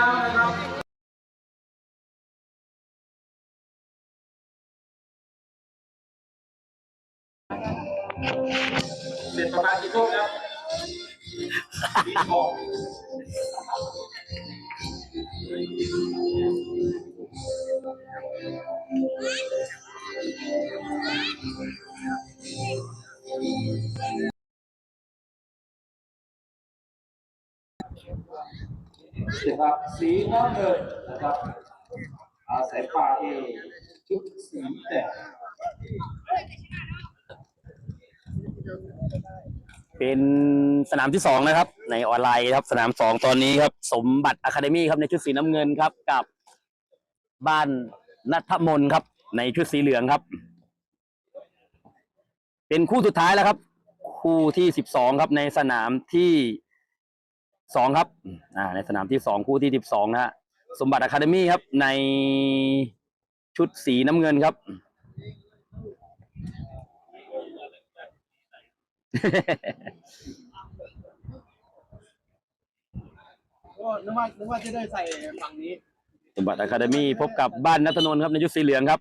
าม นะครับ สีน้ำเงินนะครับอาศัยป่าเอชุดสีแดงเป็นสนามที่สองนะครับ ในออนไลน์ครับ สนามสองตอนนี้ครับ สมบัติอะคาเดมี่ครับในชุดสีน้ำเงินครับ กับบ้านนัทมนครับ ในชุดสีเหลืองครับ เป็นคู่สุดท้ายแล้วครับ คู่ที่สิบสองครับในสนามที่ สองครับอ่าในสนามที่สองคู่ที่สิบสองนะฮะสมบัติอะคาเดมี่ครับ ในชุดสีน้ำเงินครับ ก็นึกว่านึกว่าจะได้ใส่ฝั่งนี้ สมบัติอะคาเดมี่พบกับบ้านนัทนนท์ครับในชุดสีเหลืองครับ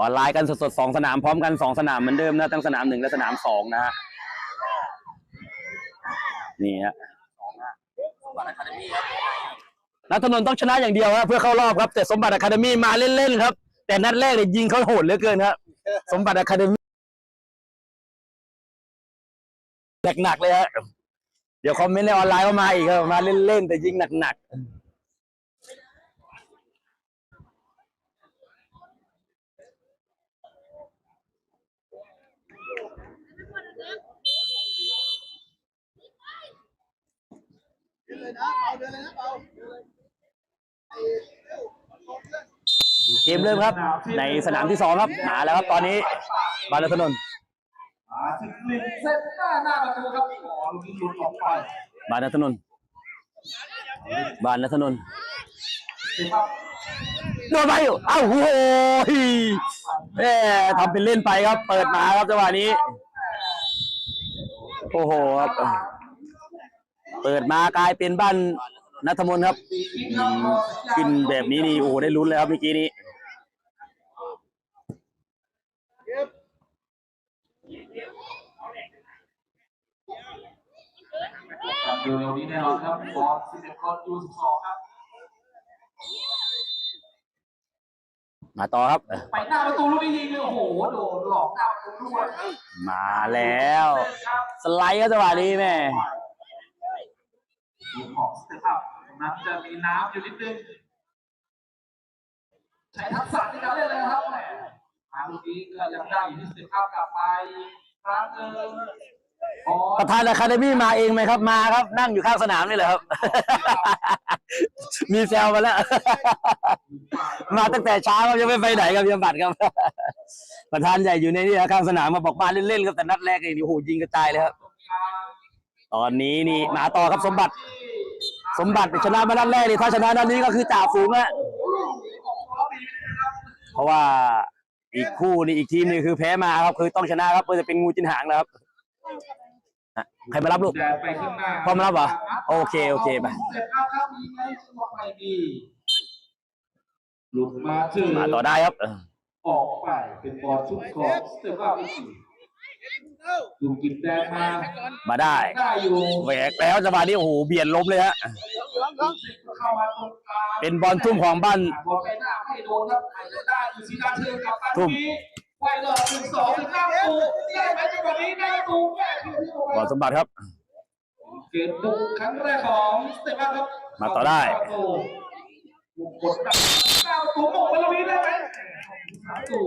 ออนไลน์กันสดๆสองสนามพร้อมกันสองสนามเหมือนเดิมนะทั้งสนามหนึ่งและสนามสองนะฮะนี่ฮะนัทนนท์ต้องชนะอย่างเดียวครับเพื่อเข้ารอบครับ แต่สมบัติอะคาเดมี่มาเล่นๆครับ แต่นัดแรกเนี่ยยิงเขาโหดเหลือเกินครับสมบัติอะคาเดมี่หนักๆเลยฮะเดี๋ยวคอมเมนต์ในออนไลน์ก็มาอีกครับมาเล่นๆแต่ยิงหนักๆ เลยนะเบาเดินเลยนะเบาเกมเริ่มครับ ในสนามที่สองครับมาแล้วครับตอนนี้บาลถนนท์มาถึงหนึ่งเซตหน้านาประตูครับขอลูกนี้หลุดออกไปบาลถนนท์บาลถนนท์เห็นครับโดนไปอยู่เอ้าโอ้โหแหมทำเป็นเล่นไปครับ เปิดมาครับจังหวะนี้ โอ้โหครับ เปิดมากลายเป็นบ้านนัทมนครับขึ้นแบบนี้นี่โอ้โหได้ลุ้นเลยครับเมื่อกี้นี้ครับเร็วๆนี้แน่นอนครับบอล11คนยู12ครับมาต่อครับ ไปหน้าประตูลูกนี้ยิงเลยโอ้โหโดนหลอกหน้าประตูด้วยมาแล้ว สไลด์ครับจังหวะนี้แม่ ทีมของสเตปอัพนั้นจะมีน้ำอยู่นิดนึง ใช้ทักษะในการเล่นเลยครับแหมมาลูกนี้ก็ยังได้อยู่ที่สเตปอัพกลับไปครั้งหนึ่งบอประธานอะคาเดมี่มาเองไหมครับมาครับ นั่งอยู่ข้างสนามนี่แหละครับ มีแซวมาแล้ว มาตั้งแต่เช้าครับยังไม่ไปไหนครับยังบัตรครับ ประธานใหญ่อยู่ในนี่ครับข้างสนามมาบอกมาเล่นๆครับแต่นัดแรกนี่โอ้โหยิงกระจายเลยครับ ต อนนี้นี่มาต่อครับสมบัติ สมบัติชนะมานัดแรกนี่ถ้าชนะนัดนี้ก็คือจ่าฝูงแล้วเพราะว่าอีกคู่นี่อีกทีมหนึงคือแพ้มาครับคือต้องชนะครับเพื่อจะเป็นงูจินหางแล้วครับอะใครมารับลูกแดนไปข้างหน้าพร้อมรับเหรอโอเคโอเคไปเสร็จแล้วครับมีไหมบอกไม่มีหลุดมาถึงมาต่อได้ครับเออออกไปเป็นบอลชุดของสเตปอัพอี กดูกินแดงมามาได้ได้อยู่แหวกแล้วจังหวะนี้โอ้โหเบียดล้มเลยฮะเข้ามาตรงกลางเป็นบอลทุ่มของบ้านบอลไปหน้าไม่โดนครับใครจะได้อยู่สีดาเชิญกลับมาทุ่มนี้ไวเลยหนึ่งสองถึงหน้าประตูได้ไหมจังหวะนี้หน้าประตูแม่ที่ที่บอลสมบัติครับเกมบุกครั้งแรกของสเตปอัพครับมาต่อได้บุกกดดันหน้าประตูบุกไปตรงนี้ได้ไหมประตู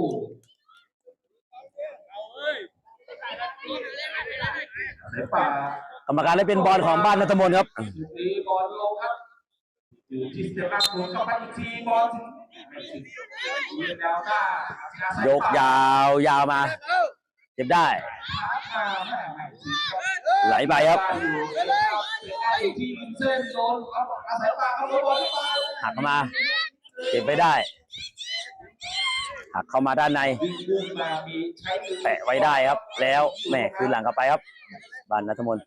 ในป่ากรรมการได้เป็นบอลของบ้านนัทมนต์ครับจุดนี้บอลลงครับอยู่ที่สเตปอัพหมุนเข้าไปอีกทีบอลถึงไม่ถึงยิงแนวหน้าอาชนะสายยกยาวยาวมาเก็บได้มาแม่ไม่ถึงครับไหลไปครับอยู่ที่ริมเส้นโดนครับอาศัยปากเอาบอลเข้าไปหักเข้ามา เก็บไปได้ หักเข้ามาด้านในวิ่งพุ่งมามีใช้มือแปะไว้ได้ครับ แล้วแหม่คืนหลังกลับไปครับบานนัทมนต์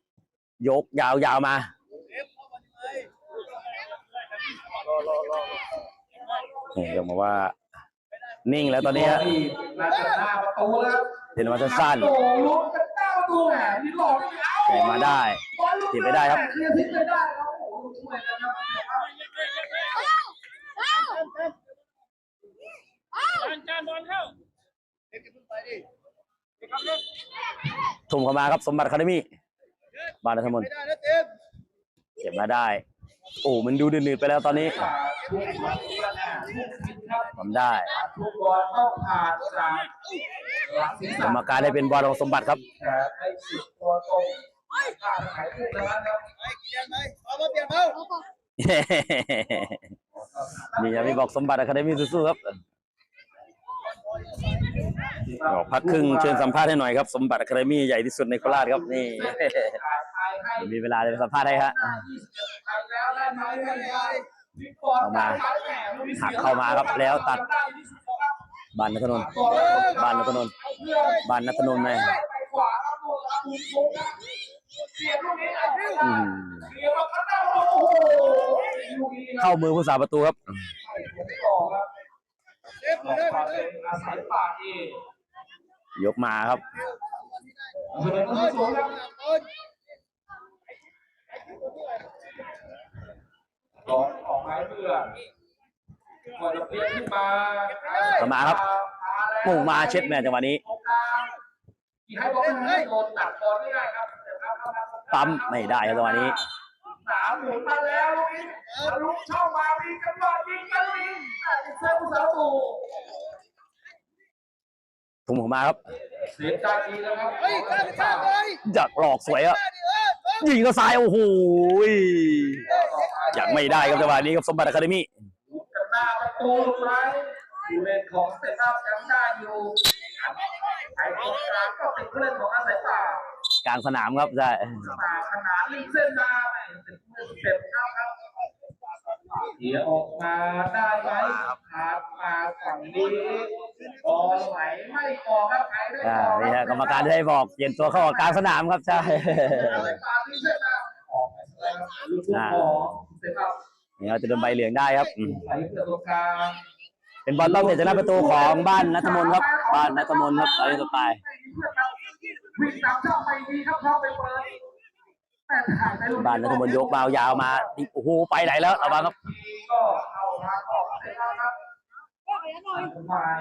ยกยาวๆมานี่ยกมาว่า นิ่งแล้วตอนนี้ฮะนี่มาจากหน้าประตูแล้วเห็นว่าสั้นโอ้โหลุ้นกันหน้าประตูแหมนี่หลอกไม่เอาๆแกะมาได้บอลลูกติดไม่ได้ครับเคลียร์ทิ้งไม่ได้ครับโอ้โหช่วยกันครับ ทุ่มเข้ามาครับสมบัติคาเดมี่บานนัทมนต์ไม่ได้นะเต็มเก็บมาได้ โอ้มันดูดืดๆไปแล้วตอนนี้ทุกวันนี้นะทุกทิศครับทำได้ทุกบอลต้องผ่านจากหลังศีรกรษะรมการได้เป็นบอลของสมบัติครับแต่ให้สิบตัวตรงผ่านหายทุกแล้วนะครับไปเปลี่ยนไหมเอามาเปลี่ยนเขานี่ครับพี่บอกสมบัติอะคาเดมี่สู้ๆครับ พักครึ่งเชิญสัมภาษณ์ให้หน่อยครับ สมบัติอะคาเดมี่ใหญ่ที่สุดในโคราชครับนี่ มีเวลาจะสัมภาษณ์ให้ฮะเอามาหักเข้ามาครับแล้วตัดบานนัทนนท์บานนัทนนท์บานนัทนนท์แม่อืมเข้ามือผู้สาประตูครับ อาศัยป่าเองยกมาครับเสนอตัวสูงครับขอของไม้เพื่อนก่อนจะเปลี่ยนขึ้นมาเข้ามาครับมุ่งมาเช็ดแม่จังหวะนี้ให้บอลให้โดนตัดบอลไม่ได้ครับปั๊มไม่ได้ครับจังหวะนี้ สามหมุนมาแล้วลูกนี้ทะลุช่องมามีจังหวะยิงกันยิงเซฟผู้สาวตูทุ่มมาครับเสียใจดีแล้วครับเฮ้ยข้ามไปข้ามเลยอยากหลอกสวยอะยิงก็ซ้ายโอ้โหอยากไม่ได้ครับจังหวะนี้ครับสมบัติอะคาเดมี่กับหน้าประตูลูกไม้อยู่เลนของเซตับยังได้อยู่ไอ้ตรงกลางก็เป็นผู้เล่นของอาศัยป่ากลางสนามครับใช่ป่าขนาดลิงเส้นมา เป็นผู้เล่นเต็มเข้าครับเดี๋ยวออกมาได้ไหมขาดมาฝั่งนี้บอลไหลไม่ออกครับใครได้อ่าออกนี่ฮะกรรมการได้บอกเปลี่ยนตัวเข้าออกกลางสนามครับใช่อะไรปาลิงเส้นมาออกไปแล้วลูกของเซตับนี่เราจะโดนใบเหลืองได้ครับอืมใส่เสื้อตัวกลางเป็นบอลต้องเสียชนะประตูของบ้านนัทมนต์ครับ บ้านนัทมนต์ครับตอนนี้ต่อไป วิ่งตามช่องไปดีครับเข้าไปเปิด บ้านนัทมนต์ยกมาวยาวมาโอ้โหไปไหนแล้วระวังครับก็เอาทางออกได้แล้วครับหมาย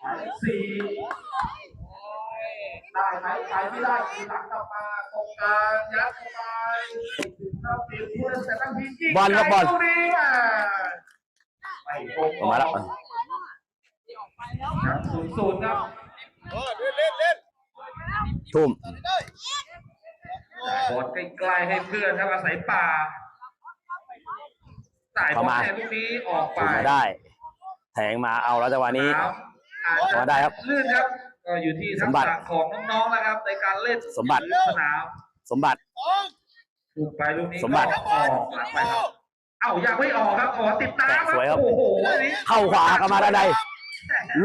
หมายเลขสี่ได้ไหมไปไม่ได้ทีหลังกลับมาตรงกลางยัดเข้าไปถึงเข้าตีผู้เล่นแต่ตั้งทีจริงบอลครับบอลลูกนี้มาไม่ตรงออกมาแล้วครับศูนย์ศูนย์ครับเออเล่นเล่นเล่นทุ่มไม่ได้ บอลใกล้ๆให้เพื่อนครับอาศัยป่าสายบอลเนี่ยลูกนี้ออกไปทุ่มมาได้ แทงมาเอาแล้วจังหวะนี้ครับอาจจะมาได้ครับลื่นครับก็อยู่ที่ทัสกมบัติษะของน้องๆนะครับ ในการเล่นสมบัติสนามสมบัติสองถูกไปลูกนี้สมบัติก็ออกหลังไปครับเอ้ายังไม่ออกครับขอติดตามแตะสวยครับโอ้โหอันนี้เข้าขวาเข้ามาด้านใน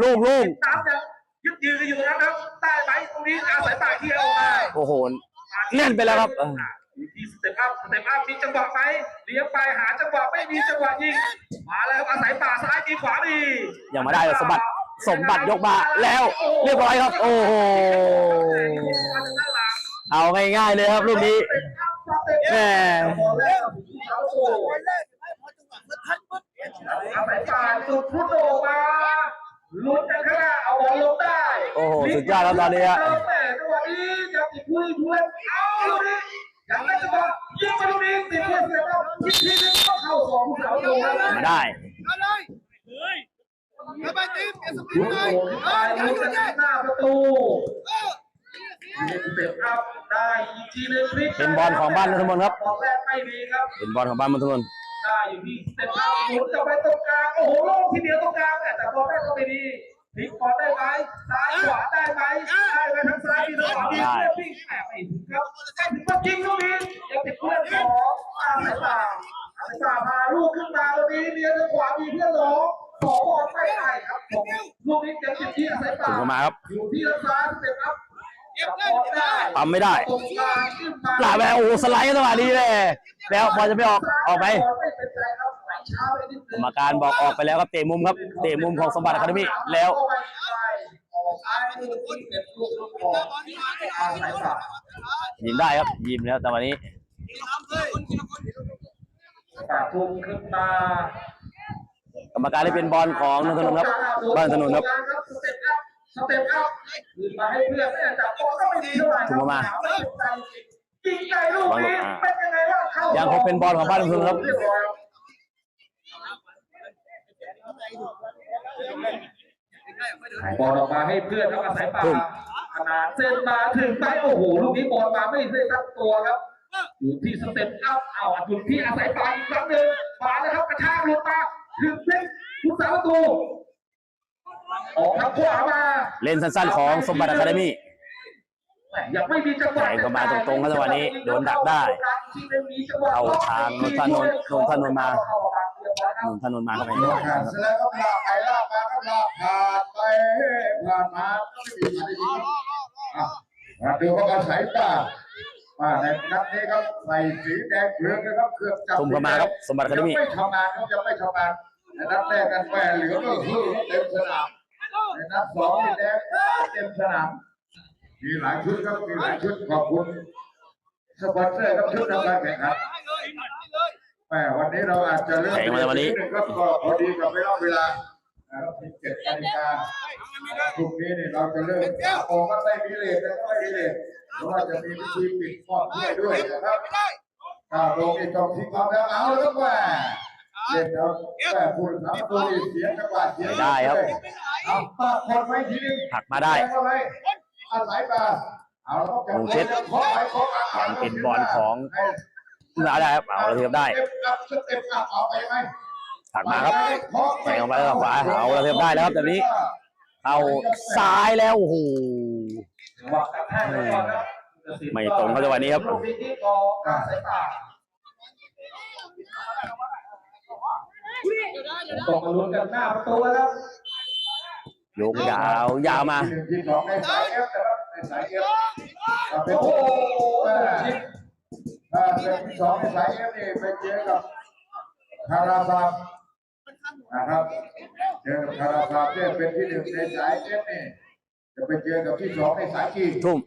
ลูกลูกติดตามยังยึดยืนกันอยู่ตรงนั้นครับได้ไหมตรงนี้อาศัยป่าเที่ยวมาโอ้โห แน่นไปแล้วครับเอออยู่ที่สเต็ปอัพสเต็ปอัพมีจังหวะไหมเลี้ยงไปหาจังหวะไม่มีจังหวะยิงมาแล้วครับอาศัยป่าซ้ายดีขวาดียังไม่ได้เลยสมบัติสมบัติยกมาแล้ว เรียบร้อยครับ โอ้โหเอาง่ายๆเลยครับลูกนี้แหม่คนแรกไม่พอจังหวะสะทัดปุ๊บเปลี่ยนเฉยอาศัยป่าสุดพุทโธมา ลุ้นกันข้างหน้าเอาบอลลงได้โอ้โหสุดยอดครับตอนนี้ฮะ แต่จังหวะนี้ยังติดผู้ผู้เล่นเอาลูกนี้ยังได้จังหวะยิงไปลูกนี้ติดเพื่อนเสียแล้วยิงทีนึงก็เข้าสองเสาโดนมาได้เอาเลยแล้วไปทีมเปลี่ยนสปีลุ้ดนเลโอยเออลุ้นอย่ากันหยุดเลยหน้าประตูเออเต็ปอัพได้อีกทีนึงพลิกเป็นบอลของบ้านนัทมนต์ครับบอลแรกไม่ดีครับ เป็นบอลของบ้านมันทุนนท์ ได้อยู่ที่เต็ปอัพหมุนกลับไปตรงกลาง โอ้โหโล่งทีเดียวตรงกลางแต่แต่บอลแรกก็ไม่ดีพลิกบอลได้ไหมซ้ายขวาได้ไหมได้ไหมทางซ้ายมีทางขวามีเพื่อนวิ่งแอบไม่ถึงครับได้ถึงมายิงลูกนี้ยังติดเพื่อนของอาสายตาอาสายตาพาลูกขึ้นมาตรงนี้เลี้ยงทางขวามีเพื่อนหลงขอบอลไม่ได้ครับผมลูลูกนี้ยังติดที่อาศัยป่าถึงเข้ามาครับอยู่ที่ด้านซ้ายสเต็ปอัพจับบอลได้ทำไม่ได้ตรงกลางขึ้นมาปลาไปโอ้โหสไลด์จังหวะนี้เลย แล้วบอลจะไม่ออกออกไหมไม่เป็นไรครับไหลช้าไปนิดนึกงรรมการบอกออกไปแล้วครับเตะมุมครับ เตะมุมของสมบัติอะคาเดมี่แล้วออกซ้ายลูกที่เป็นลูกลูกออกอาศัยป่ายิงได้ครับยิงแล้วแต่วันนี้ป่าพุ่งขึ้นมากรรมการได้เป็นบอลของนนทนนท์ครับบ้านนนทนนท์ครับสเต็ปอัพสเต็ปอัพขึ้นมาให้เพื่อนเนี่ยจับบอลก็ไม่ดีเท่าไหร่ถูกมา ยิงไกลลูกนี้เป็นยังไงบ้างเข้ายังคงเป็นบอลของบ้านนนทนนท์ครับเรียบร้อยบอลออกมาให้เพื่อนครับอาศัยป่าขนาดเส้นมาถึงไปโอ้โหลูกนี้บอลมาไม่ได้ตั้งตัวครับอยู่ที่สเต็ปอัพเอาอยู่ที่อาศัยป่าอีกครั้งหนึ่งมาแล้วครับกระชากลงมาถึงเส้นทุกสาประตูออกทางขวามา เล่นสั้นๆของสมบัติอะคาเดมี่แหม่ ยังไม่มีจังหวะใส่เข้ามาตรงๆครับจังหวะนี้โดนดักได้เอาทางนนทนนท์นนทนนท์มานนทนนท์มาครับผมผ่านเสร็จแล้วก็ลากไปลากมาก็ลากผ่านไปผ่านมาก็ไม่มีอะไรดีอะมาดูว่าอาศัยป่าป่าในนัดนี้ครับใส่สีแดงเหลืองนะครับเครื่องจับทุ่มเข้ามาครับสมบัติอะคาเดมี่ยังไม่ทำงานครับยังไม่ทำงานในนัดแรกกันแปรเหลืองก็คือเต็มสนามในนัดสองนี่แดงเต็มสนาม มีหลายชุดครับมีหลายชุดขอบคุณสปอนเซอร์ครับชุดทำการแข่งขันแหมวันนี้เราอาจจะเริ่มแข่งมาในวันนี้ครับก็พอดีกับเวลาเวลานะครับเจ็ดนาฬิกาพรุ่งนี้เนี่ยเราจะเริ่มโอ้ก็ไม่มีเลทแล้วก็ไม่มีเลทเพราะว่าจะมีพิธีปิดมอบด้วยด้วยนะครับถ้าลงอีกต้องทิ้งเอาแล้วเอาแล้วว่าเล่นเอาแต่ผู้ทำตัวนี้เสียจังหวะเสียได้ครับเอาปากคนไว้ทีนึงผลักมาได้เข้าไป อาศัยมาเอาแล้วก็วงเช็ดขอไปขอมายังเป็นบอลของเอาได้ครับเอาระเทียบได้สเต็ปอัพสเต็ปอัพเอาไปไหมผลักมาครับแทงออกไปแล้วขวาเอาระเทียบได้แล้วครับแบบนี้เอาซ้ายแล้วโอ้โหจังหวะกระแทกไปก่อนครับไม่ตรงครับจังหวะนี้ครับลูกนี้ที่กองอาศัยป่าต้องมาลุ้นกันหน้าประตูแล้วครับ ยกยาวยาวมาที่หนึ่งที่สองในสายเอฟนะครับในสายเอฟเราเป็นโอ้โหชิปถ้าเป็นที่สองในสายเอฟนี่ไปเจอกับคาราบานะครับเจอกับคาราบาที่เป็นที่หนึ่งในสายเอฟนี่จะไปเจอกับที่สองในสายจีทุ่ม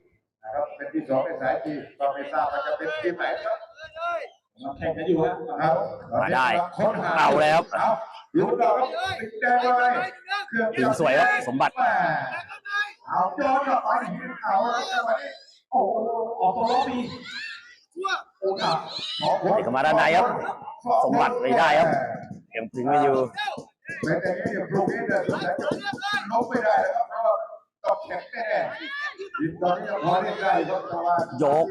นะครับเป็นที่สองในสายจีก็ไม่ทราบว่าจะเป็นทีมไหนครับมาแข่งกันอยู่ครับครับมาได้ค้นหาเอาแล้วเอาอยู่ต่อครับติดแดงเลย เครื่องถึงสวยครับสมบัติ เอาย้อนกลับไปเอาแล้วจังหวะนี้โอ้โหออกตัวล้อปีโอ้หนักเด็กเข้ามาด้านในครับ สมบัติไม่ได้ครับยังพึงไม่อยู่เป็นอย่เดี๋ยวพรุ่งนี้เดี๋ยวสงสัยจะล้มไม่ได้แล้วครับเพราะว่าต้องแข็งแน่ตอนนี้ยังพอเล่นได้ครับแต่ว่ายก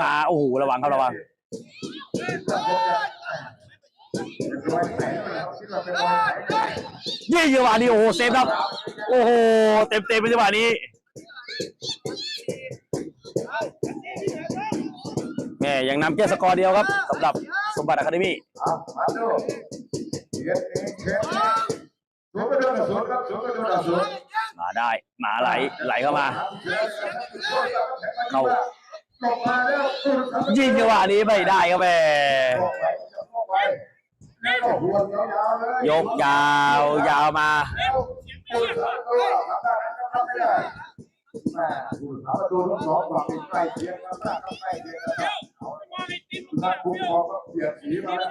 มาโอ้โหระวังครับระวัง นี่จังหวะนี้โอ้โหเซฟครับ โอ้โหเต็มเต็มๆเป็นจังหวะนี้แม่ยังนำแค่สกอร์เดียวครับสำหรับสมบัติอะคาเดมี่มาได้มาไหลไหลเข้ามาเข้ายิงจังหวะนี้ไม่ได้ครับแม่ ยาวๆเลยยกยาวยาวมาแล้วผู้สาประตูทำได้ไหมทำไม่ได้แม่ผู้สาประตูทั้งสองฝั่งเป็นใกล้เคียงกันมากครับใกล้เคียงกันมากเอานักคุ้มครองก็เปลี่ยนสีมาแล้ว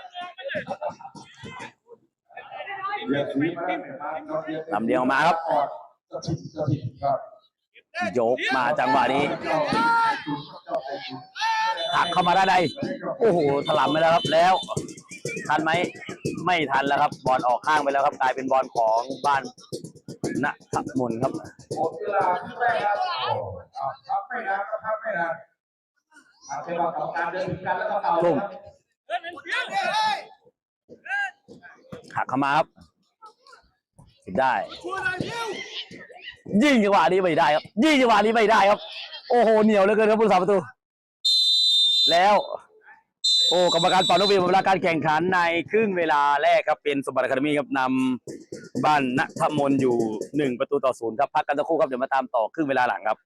เปลี่ยนสีมาแล้วเนี่ยมาเราปลี่ยนสีลำเดียวมาครับออกสถิตสถิตครับยกมาจังหวะนี้หักเข้ามาด้านในโอ้โหถลำไปแล้วครับแล้ว ทันไหมไม่ทันแล้วครับบอลออกข้างไปแล้วครับ กลายเป็นบอลของบ้านณทับมุนครับหมดเวลาที่แรกครับเอาทำไม่นานก็ทำไม่นานเอาเป็นว่ากรรมการเดินกันแล้วก็เป่าทุ่มครับหักเข้ามาครับสิบได้ ยิงจังหวะนี้ไม่ได้ครับ ยิงจังหวะนี้ไม่ได้ครับ โอ้โหเหนียวเหลือเกินครับผู้สาประตู แล้ว โอ้กรรมการเป่านกหวีดเวลาการแข่งขันในครึ่งเวลาแรกครับเป็นสมบัติคาเดมี่ครับนำบ้านณทมนอยู่หนึ่งประตูต่อศูนย์ครับพักกันสักครู่ครับเดี๋ยวมาตามต่อครึ่งเวลาหลังครับ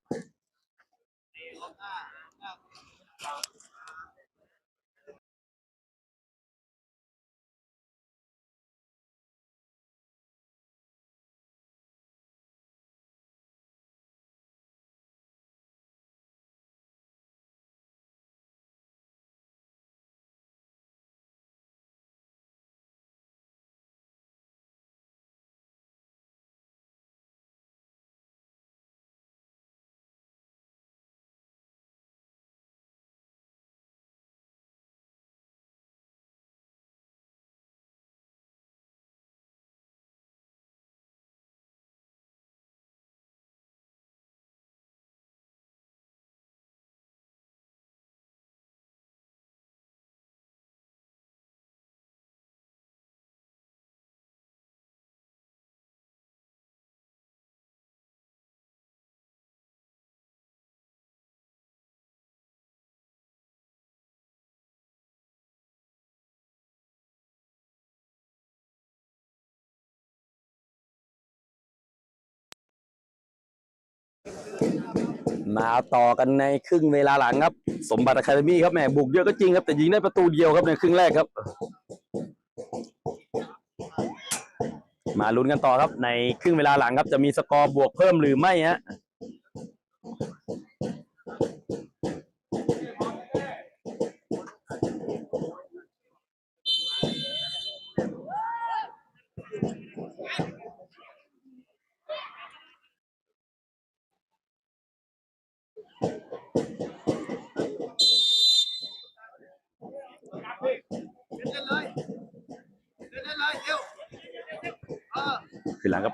มาต่อกันในครึ่งเวลาหลังครับ สมบัติอะคาเดมี่ครับแหมบุกเยอะก็จริงครับแต่ยิงได้ประตูเดียวครับในครึ่งแรกครับ มาลุ้นกันต่อครับในครึ่งเวลาหลังครับจะมีสกอร์บวกเพิ่มหรือไม่ฮะ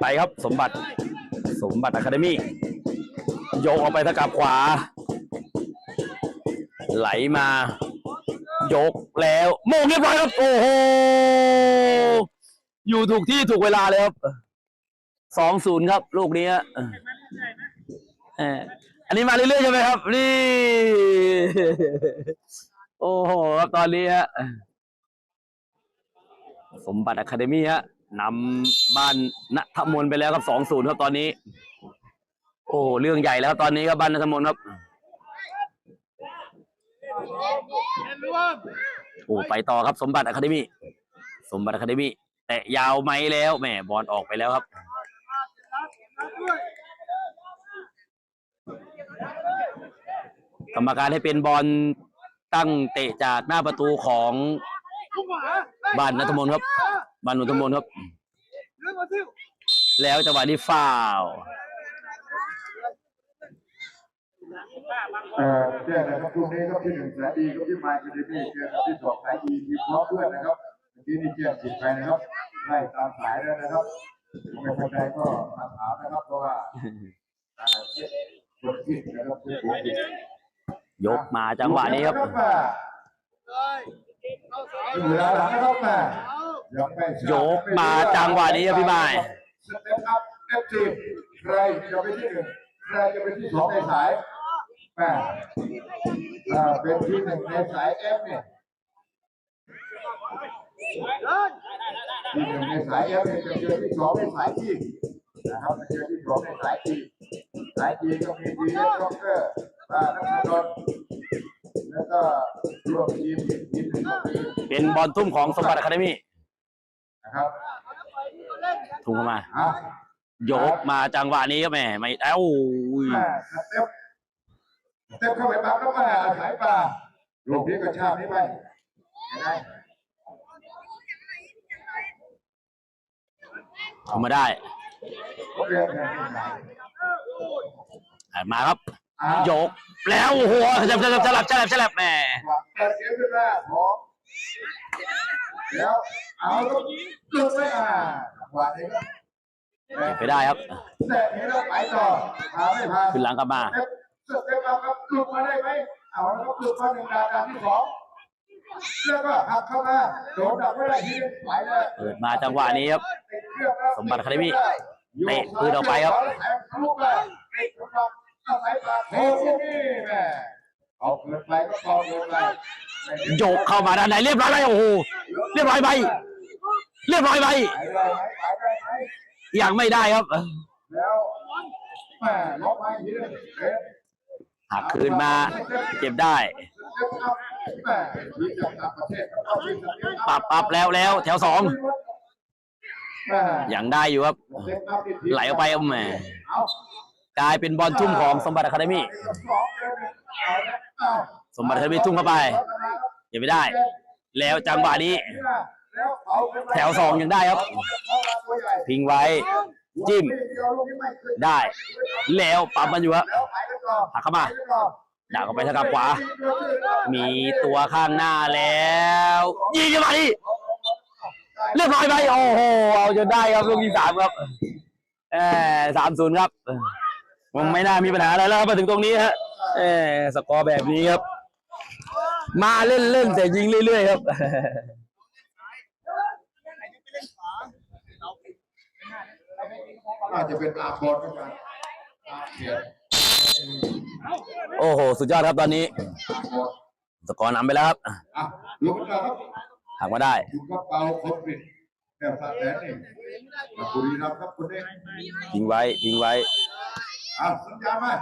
ไปครับสมบัติสมบัติอะคาเดมี่โยกออกไปทางกับขวา ไหลมา ยกแล้วโมงเรียบร้อยครับ โอ้โห อยู่ถูกที่ถูกเวลาเลยครับสองศูนย์ครับ ลูกนี้ฮะเอออันนี้มาเรื่อยๆใช่ไหมครับ นี่ โอ้โหครับตอนนี้ฮะสมบัติอะคาเดมี่ฮะ นำบ้านณทมนไปแล้วครับสองศูนย์ครับตอนนี้ โอ้เรื่องใหญ่แล้วครับตอนนี้ครับบ้านณทมนครับโอ้ไปต่อครับสมบัติอะคาเดมี่สมบัติอะคาเดมี่แตะยาวไหมแล้วแหมบอลออกไปแล้วครับกรรมการให้เป็นบอลตั้งเตะจากหน้าประตูของบ้านนัทมนครับ บ้านนัทมนต์ครับ แล้วจังหวะนี้ฟาวล์เอ่อแจ้งนะครับพรุ่งนี้ครับที่หนึ่งสายดีครับที่ไมค์คาเดมี่เจอกับที่สองสายดีทีมพร้อมด้วยนะครับเมื่อกี้นี่แจ้งผิดไปนะครับไล่ตามสายแล้วนะครับไม่เข้าใจก็มาถามนะครับเพราะว่าอ่าคนผิดนะครับคือผมผิดยกมาจังหวะนี้ครับเวลาหลังนะครับมายังไม่ทราบ ยกมาจังหวะนี้ครับพี่บายสเต็ปอัพเอฟทีใครจะไปที่หนึ่งใครจะไปที่สองในสายแม่อ่าเป็นที่หนึ่งในสายเอฟเนี่ยที่หนึ่งในสายเอฟเนี่ยจะเจอที่สองในสายจีนะครับจะเจอที่สองในสายจีสายจีก็มีดีเอสล็อกเกอร์มานักดนแล้วก็รวมทีมอีกทีมหนึ่งก็คือเป็นบอลทุ่มของสมบัติอะคาเดมี่ นะครับทุ่มเข้ามาอะยกมาจังหวะนี้ครับแหมไม่เอ้าอุ้ยแม่สเต็ปสเต็ปเข้าไปปั๊บก็มาสายปลาลูกนี้ก็ชาบนี้ไปเห็นไหมทำมาได้ผมเรียนแทนที่ไหนอะมาครับอะยกแล้วโอ้โหจะจะจะหลับจะหลับจะหลับแหมเปิดเกมขึ้นมาพร้อม แล้วเอาลูกลูกไม่อ่าจังหวะนี้ก็ไปได้ครับแต่นี้เราไปต่อพาไม่พาขึ้นหลังกลับมาเสเต็ปเอาครับลูกมาได้ไหมเอาแล้วก็ลูกมาหนึ่งดาวดาวที่สองแล้วก็หักเข้ามาโดนดักไม่ได้ทีนึงไปเลยเปิดมาจังหวะนี้ครับ สมบัติคาเดมี่เตะปืนออกไปครับเอาเกินไปก็พอเกินไปโยกเข้ามาด้านในเรียบร้อยไปโอ้โหเรียบร้อยไปเรียบร้อยไปไปได้ไหมไปได้ไหมยังไม่ได้ครับแล้วแม่ล็อกไว้ทีนึงเอ๊ะหักคืนมาเก็บได้ แม่ที่จะต่างประเทศก็ต้องมีสเต็ปอัพปรับปรับแล้วแล้วแถวสองแม่ยังได้อยู่ครับสเต็ปอัพนี่ทีไหลออกไปเอาแหมเอากลายเป็นบอลทุ่มของสมบัติอะคาเดมี่ สองเดือนเอาละเอา สมบัติอะคาเดมี่ทุ่มเข้าไปเก็บไม่ได้ แล้วจังหวะนี้ แถวสองยังได้ครับ พิงไว้ จิ้ม ได้ แล้วปั๊มมันอยู่ครับหักเข้ามาดักออกไปทางขวา มีตัวข้างหน้าแล้วยิงเข้ามาดิเรียบร้อยไหมโอ้โหเอาจนได้ครับลูกที่สามครับเออสามศูนย์ครับ มันไม่น่ามีปัญหาอะไรแล้วครับมาถึงตรงนี้ฮะเออสกอร์แบบนี้ครับ มาเล่นเล่นๆแต่ยิงเรื่อยๆครับอาจจะเป็นอาบอลกันอาเขียนโอ้โห สุดยอดครับตอนนี้อาบอลสกอร์นำไปแล้วครับอะดูกันครับหักมาได้คุณก็เป่าคนผิดแค่สาแสนนี่บุรีรัมย์ครับคุณเองพิงไว้พิงไว้ อะสัญญามา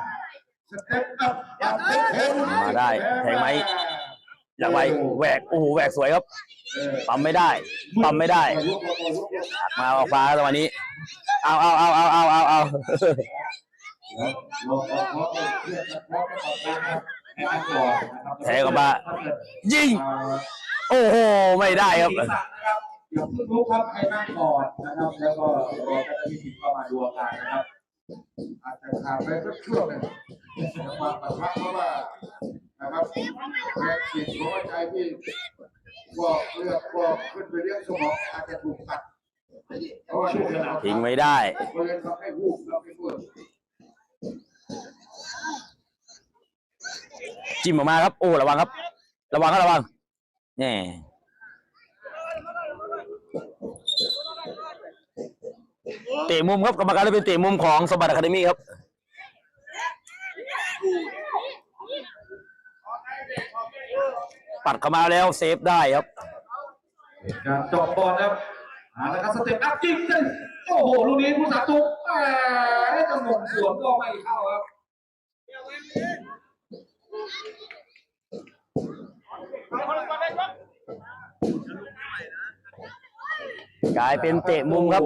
สเต็ปอัพอัพเต็มเทนมาได้แทงไหมอยากไว้แหวกโอ้โหแหวกสวยครับปั๊มไม่ได้ปั๊มไม่ได้หักมาออกฟ้าจังหวะนี้เอาเอาเอาเอาเอาเอาเอาแทงออกมายิงโอ้โหไม่ได้ครับศีรษะนะครับอย่าเพิ่งลุกครับให้นั่งก่อนนะครับแล้วก็รอเจ้าหน้าที่เข้ามาดูอาการนะครับ อาจจะขาดไปสักช่วงหนึ่งมาปะทะเพราะว่านะครับแรงฉีดหัวใจที่ฟอกเลือดฟอกขึ้นไปเลี้ยงสมองอาจจะถูกตัดเพราะว่าทิ้งไม่ได้บริเวณทำให้วูบทำให้ปวดจิ้มออกมาครับ โอ้ ระวังครับ ระวังครับระวังแนี่ เตะมุมครับกรรมการได้เป็นเตะมุมของสมบัติอะคาเดมี่ครับปัดเข้ามาแล้วเซฟได้ครับการจบบอลครับเอาละครับสเต็ปอัพยิงเลยโอ้โหลูกนี้ผู้สาตุกแหมจังหวะสวนก็ไม่เข้าครับกลายเป็นเตะมุมครับ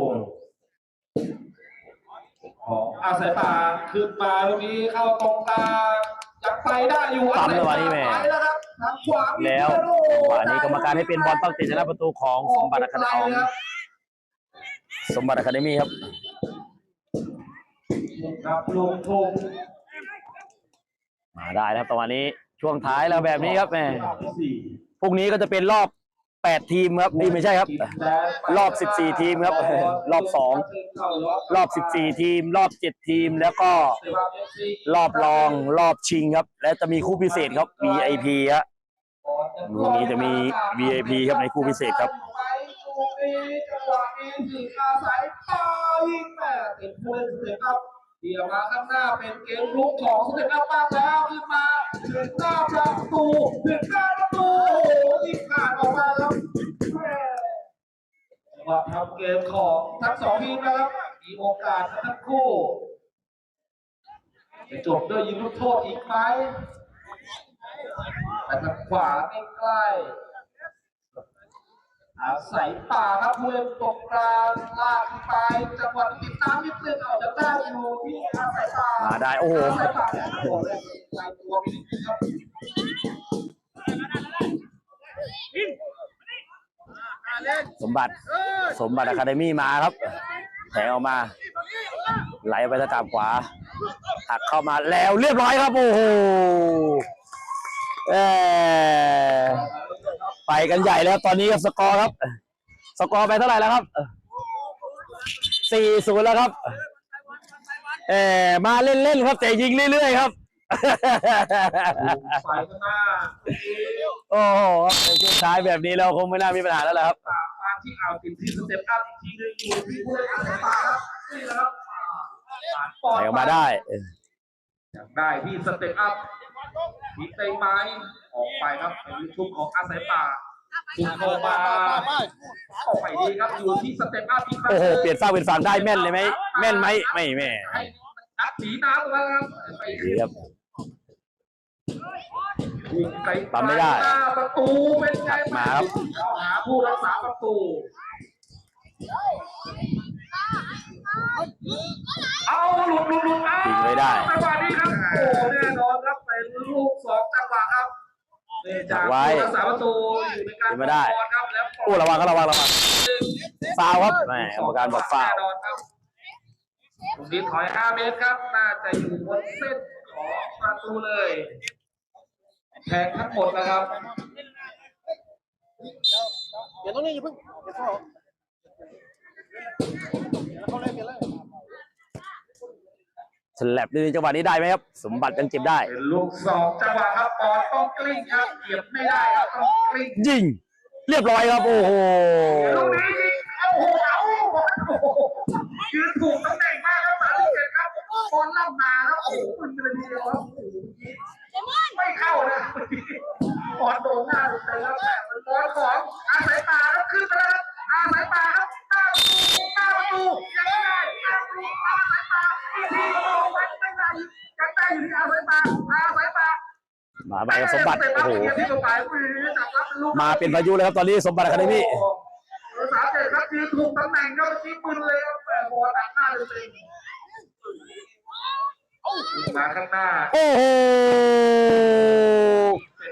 ของอาศัยป่าขึ้นมาลูกนี้เข้าตรงกลางยังไปได้อยู่ปั๊มจังหวะนี้แม่ไปแล้วครับทางขวามีแล้วเปียโจังหวะนี้กรรมการให้เป็นบอลต้องเตะชนะประตูของสมบัติอะคาเดมี่ครับสมบัติอะคาเดมี่ครับครับลงทงมาได้นะครับตอนนี้ช่วงท้ายแล้วแบบนี้ครับแม่สี่พรุ่งนี้ก็จะเป็นรอบ 8 ทีมครับนี่ไม่ใช่ครับ รอบ 14 ทีมครับ รอบ 2 รอบ 14 ทีม รอบ 7 ทีมแล้วก็รอบรองรอบชิงครับ และจะมีคู่พิเศษครับ VIP ฮะลูกนี้จะมี VIP ครับในคู่พิเศษครับไปลูกนี้จังหวะนี้ถึงอาศัยปายิงแม่เป็นผู้เล่นสเต็ปอัพเดี่ยวมาข้างหน้าเป็นเกมลุกของสเต็ปอัพบ้างแล้วขึ้นมาถึงหน้าประตูถึงหน้าประตูโอ้โหยิงขาดออกมาครับแม่จังห วะทำเกมของทั้งสองทีมนะครับ มีโอกาสทั้งคู่จะจบด้วยยิงลูกโทษอีกไหมแต่ทางขวาไม่ใกล้อาศัยป่าครับผู้เล่นตรงกลางลากขึ้นไปจังหวะติดตามนิดนึงเอาจะได้อยู่ที่อาศัยป่ามาได้โอ้โหอาศัยป่าเนี่ยโอ้โหเล่นใจตัวไปนิดนึงครับ สมบัติสมบัติอะคาเดมี่มาครับแถงออกมา ไหลไปทางกาบขวาหักเข้ามาแล้วเรียบร้อยครับโอ้โหเอ่อไปกันใหญ่แล้วตอนนี้ครับสกอร์ครับ สกอร์ไปเท่าไหร่แล้วครับสี่ศูนย์แล้วครับเออมาเล่นๆครับแต่ยิงเรื่อยๆครับไฟข้างหน้า โอ้โหในช่วงท้ายแบบนี้เราคงไม่น่ามีปัญหาแล้วล่ะครับตามมาที่เอาติดที่สเต็ปอัพอีกทีหนึงอยู่ที่ผู้เล่นอาศัยป่าครับนี่แหละครับผ่านปอดไหลออกมาได้อยากได้ที่สเต็ปอัพพีเตยไม้ออกไปครับเป็นลูกทุ่งของอาศัยป่ายิงเข้ามาออกไปดีครับอยู่ที่สเต็ปอัพอีกครั้งโอ้โห เปลี่ยนฝ้ากเป็นฝั่งได้แม่นเลยไหม แม่นไหม ไม่แม่ให้นัดสีน้ำแล้วครับไปดีครับ ยิงไปปั๊มไม่ได้ หน้าประตูเป็นไงมาครับเข้าหาผู้รักษาประตู เอาหลุดหลุดหลุดเอายิงไม่ได้จังหวะนี้ครับโอ้แน่นอนครับเป็นลูกสองจังหวะครับนี่จากไว้ผู้รักษาประตูอยู่ในการยิงไม่ได้บอลครับแล้วโอ้ระวังครับระวังระวังฟาวล์ครับแหมกรรมการบอกฟาวล์แน่นอนครับตรงนี้ถอย 5 เมตรครับ น่าจะอยู่บนเส้นของประตูเลย แทงทั้งหมดนะครับเดี๋ยวตรงนี้อย่าเพิ่งเดี๋ยวเข้าเดี๋ยวเข้าเลยเปลี่ยนเลยฉลับดีๆจังหวะนี้ได้ไหมครับ สมบัติยังเก็บได้ เป็นลูกสองจังหวะครับบอลต้องกลิ้งครับเหยียบไม่ได้ครับต้องกลิ้งยิง เรียบร้อยครับ โอ้โหลูกนี้ยิงโอ้โหเอาโอ้โหยืนถูกตำแหน่งมากครับสามสิบเจ็ดครับบอลล่ำมาครับโอ้โหมันเป็นทีเดียวครับโอ้โห ไม่เข้านะบอลโดนหน้าไปแล้วแต่มันบอลของอาศัยป่าครับขึ้นไปแล้วอาศัยป่าครับหน้าประตูหน้าประตูยังไม่ได้หน้าประตูอาศัยป่าอีกทีโอ้โหมันไม่ได้ยังได้อยู่ที่อาศัยป่าอาศัยป่ามาไปกับสมบัติโอ้โหมาเป็นพายุเลยครับตอนนี้สมบัติคาเดมี่สามเจ็ดครับยืนถูกตำแหน่งครับชี้ปืนเลยครับแต่บอลตัดหน้าเลยจริง มาข้างหน้าโอ้โห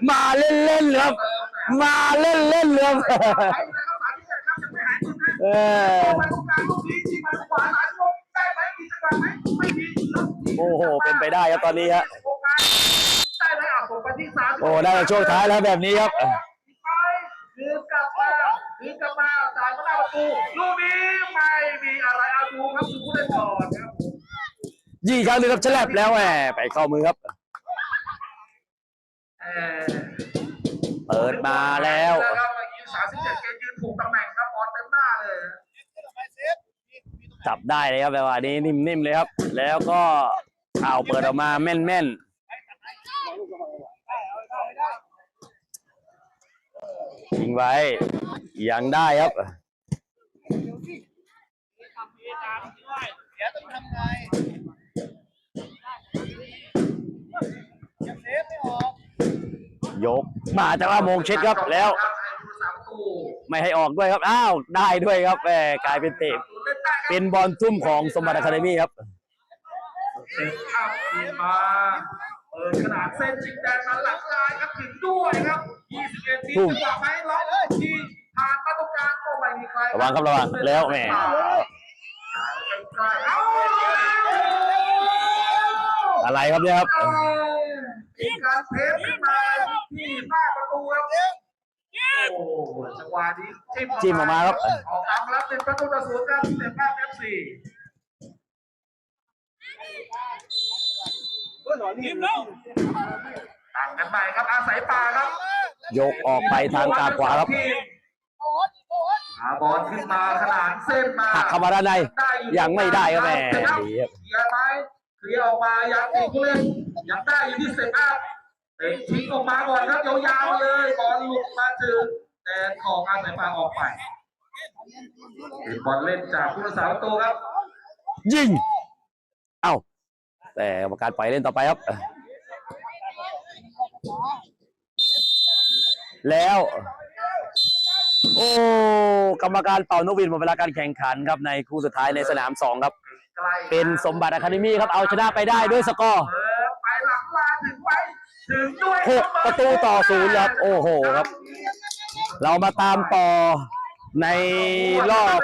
มาเล่นๆเลยครับ มาเล่นๆเลยครับไปนะครับสามเจ็ดครับจะไม่หายจุดนะเออมาตรงกลางลูกนี้ที่มาขวาหลายลูกได้ไหมมีจังหวะไหมไม่มีโอ้โห เป็นไปได้ครับตอนนี้ฮะได้ไหมอะส่งไปที่สาม โอ้ได้ในช่วงท้ายแล้วแบบนี้ครับ ยี่ครั้งหนึงครับฉลับแล้วแหมไปเข้ามือครับ เออเปิดมาแล้ว ครับเมื่อกี้สามสิบเจ็ดเกมยืนถูกตำแหน่งครับบอลเต็มหน้าเลยจับได้เลยครับแบบว่านี้นิ่มๆเลยครับ แล้วก็ข่าวเปิดออกมาแม่นๆยิงไว้ยังได้ครับ เดี๋ยวต้องทำไง ยังเซฟไม่ออกยกมาแต่ว่าโมงเช็ดครับแล้วให้ผู้สามตู้ไม่ให้ออกด้วยครับอ้าวได้ด้วยครับแหมกลายเป็นเตะเล่นได้ครับเป็นบอลทุ่มของสมบัติอะคาเดมี่ครับเซ็ตอัพทีมมาเปิดขนาดเส้นชิงแดนมาหลังลายครับถึงด้วยครับ21ทีทุ่มจังหวะไหมล็อกทีผ่านมาตรงกลางก็ไม่มีใครระวังครับระวังแล้วแหมเอาอะไรครับเนี่ยครับเอามีการเทปขึ้นมาที่หน้าประตูครับโอ้โหจังหวะนี้จิ้มจิ้มออกมาครับออกอังแล้วเป็นประตูต่อศูนย์ครับเต็มภาพเอฟซีทีมแล้วต่างกันใหม่ครับอาศัยป่าครับ ยกออกไปทางตาขวาครับโอ๊ตโอ๊ตหาบอลขึ้นมาขนาดเส้นมาหักเข้ามาด้านในยังไม่ได้ครับแหมดีครับ เคลียร์ไหมเคลียออกมายังตีผู้เล่นยังได้อยู่ที่เซฟอัพเตะทิ้งออกมาก่อนครับยาวๆเลยบอลหลุดมาถึงแต่ของอาศัยป่าออกไปบอลเล่นจากผู้รักษาประตูครับ ยิง เอ้า แต่กรรมการปล่อยเล่นต่อไปครับ แล้ว โอ้ กรรมการเป่านกหวินหมดเวลาการแข่งขันครับในคู่สุดท้ายในสนามสองครับ เป็นสมบัติอะคาเดมี่ครับเอาชนะไปได้ด้วยสกอร์เออไปหลังลาถึงไปถึงด้วยหกประตูต่อศูนย์ครับ โอ้โหครับ เรามาตามต่อในรอบ